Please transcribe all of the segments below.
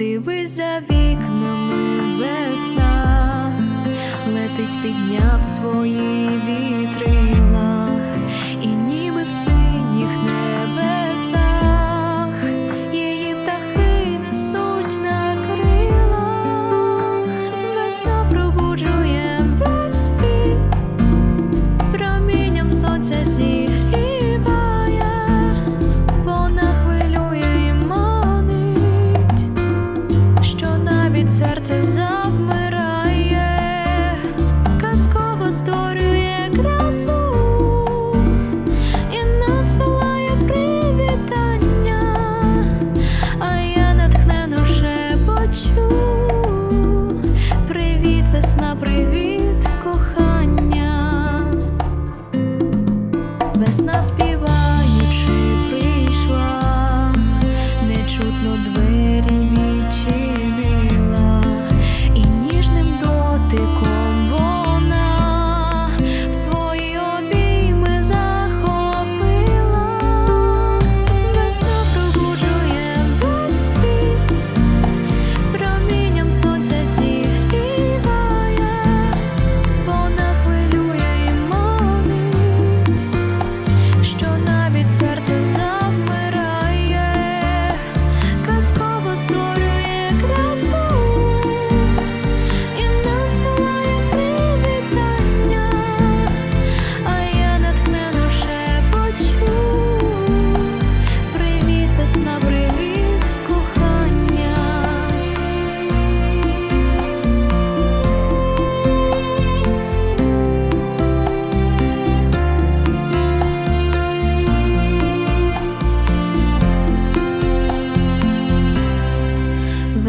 Дивись за вікнами весна, летить, підняв свої вітри.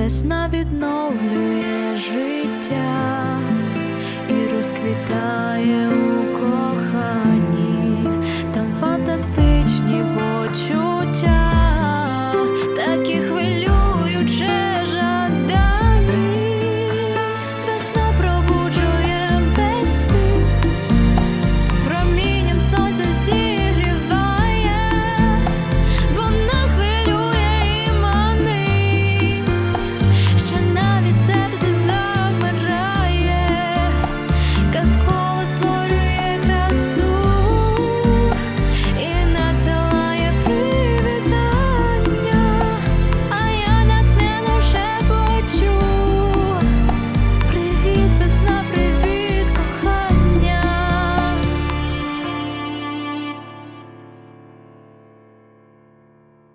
весна відновлює життя і розквітає.